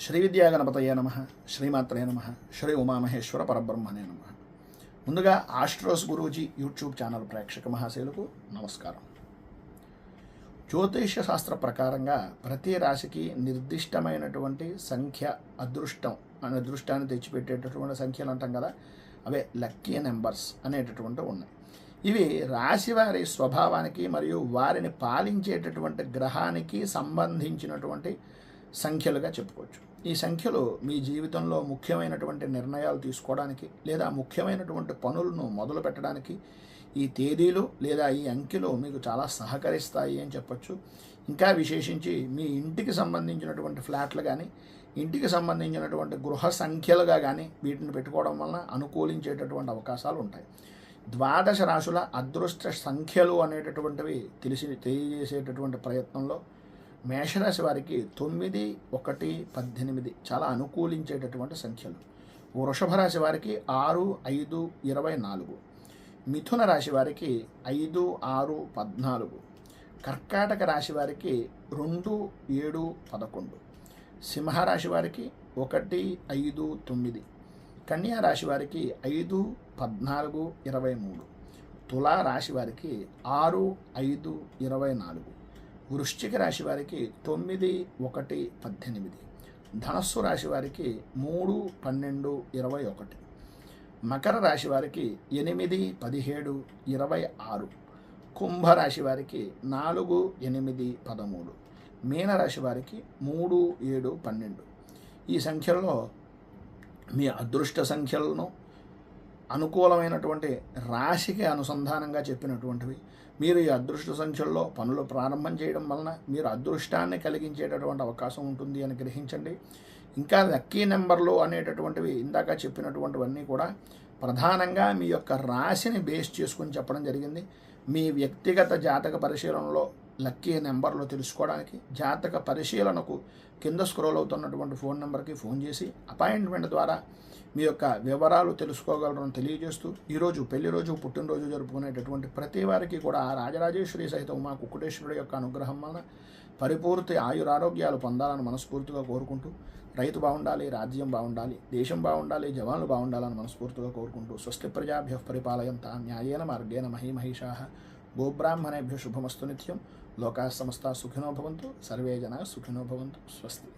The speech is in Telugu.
శ్రీ విద్యాగణపతయ నమ శ్రీమాత్రే నమ శ్రీ ఉమామహేశ్వర పరబ్రహ్మనే నమ. ముందుగా ఆస్ట్రోస్ గురూజీ యూట్యూబ్ ఛానల్ ప్రేక్షక మహాశైలకు నమస్కారం. జ్యోతిష్య శాస్త్ర ప్రకారంగా ప్రతి రాశికి నిర్దిష్టమైనటువంటి సంఖ్య అదృష్టం అనే అదృష్టాన్ని తెచ్చిపెట్టేటటువంటి సంఖ్యలు అంటాం కదా అవే లక్కీ నెంబర్స్ అనేటటువంటి ఉన్నాయి. ఇవి రాశి వారి స్వభావానికి మరియు వారిని పాలించేటటువంటి గ్రహానికి సంబంధించినటువంటి సంఖ్యలుగా చెప్పుకోవచ్చు. ఈ సంఖ్యలు మీ జీవితంలో ముఖ్యమైనటువంటి నిర్ణయాలు తీసుకోవడానికి లేదా ముఖ్యమైనటువంటి పనులను మొదలు పెట్టడానికి ఈ తేదీలు లేదా ఈ అంకెలు మీకు చాలా సహకరిస్తాయి అని చెప్పచ్చు. ఇంకా విశేషించి మీ ఇంటికి సంబంధించినటువంటి ఫ్లాట్లు కానీ ఇంటికి సంబంధించినటువంటి గృహ సంఖ్యలుగా కానీ వీటిని పెట్టుకోవడం వలన అనుకూలించేటటువంటి అవకాశాలు ఉంటాయి. ద్వాదశ రాశుల అదృష్ట సంఖ్యలు అనేటటువంటివి తెలిసి తెలియజేసేటటువంటి ప్రయత్నంలో మేషరాశి వారికి తొమ్మిది ఒకటి పద్దెనిమిది చాలా అనుకూలించేటటువంటి సంఖ్యలు. వృషభ రాశి వారికి ఆరు ఐదు ఇరవై నాలుగు. మిథున రాశి వారికి ఐదు ఆరు పద్నాలుగు. కర్కాటక రాశి వారికి రెండు ఏడు పదకొండు. సింహరాశి వారికి ఒకటి ఐదు తొమ్మిది. కన్యా రాశి వారికి ఐదు పద్నాలుగు ఇరవై మూడు. తులా రాశి వారికి ఆరు ఐదు ఇరవై నాలుగు. వృశ్చిక రాశి వారికి తొమ్మిది ఒకటి పద్దెనిమిది. ధనస్సు రాశి వారికి మూడు పన్నెండు ఇరవై ఒకటి. మకర రాశి వారికి ఎనిమిది పదిహేడు ఇరవై ఆరు. కుంభరాశి వారికి నాలుగు ఎనిమిది పదమూడు. మీనరాశి వారికి మూడు ఏడు పన్నెండు. ఈ సంఖ్యల్లో మీ అదృష్ట సంఖ్యలను అనుకూలమైనటువంటి రాశికి అనుసంధానంగా చెప్పినటువంటివి. మీరు ఈ అదృష్ట సంఖ్యల్లో పనులు ప్రారంభం చేయడం వలన మీరు అదృష్టాన్ని కలిగించేటటువంటి అవకాశం ఉంటుంది అని గ్రహించండి. ఇంకా లక్కీ నెంబర్లు అనేటటువంటివి ఇందాక చెప్పినటువంటివన్నీ కూడా ప్రధానంగా మీ యొక్క రాశిని బేస్ చేసుకుని చెప్పడం జరిగింది. మీ వ్యక్తిగత జాతక పరిశీలనలో లక్కీ నెంబర్లు తెలుసుకోవడానికి జాతక పరిశీలనకు కింద స్క్రోల్ అవుతున్నటువంటి ఫోన్ నెంబర్కి ఫోన్ చేసి అపాయింట్మెంట్ ద్వారా మీ యొక్క వివరాలు తెలుసుకోగలరని తెలియజేస్తూ ఈరోజు పెళ్ళి రోజు పుట్టినరోజు జరుపుకునేటటువంటి ప్రతి వారికి కూడా ఆ రాజరాజేశ్వరి సహితం మా కుక్కుటేశ్వరుడు యొక్క అనుగ్రహం వలన పరిపూర్తి ఆయురారోగ్యాలు పొందాలని మనస్ఫూర్తిగా కోరుకుంటూ రైతు బాగుండాలి రాజ్యం బాగుండాలి దేశం బాగుండాలి జవాన్లు బాగుండాలని మనస్ఫూర్తిగా కోరుకుంటూ స్వస్తి ప్రజాభ్య పరిపాలయంత న్యాయేన మార్గేణ మహిమహిషా. గోబ్రాహ్మణేభ్య శుభమస్తు నిత్యం లోకా సమస్త సుఖినో భవంతు సర్వే జనా సుఖినో భవంతు స్వస్తి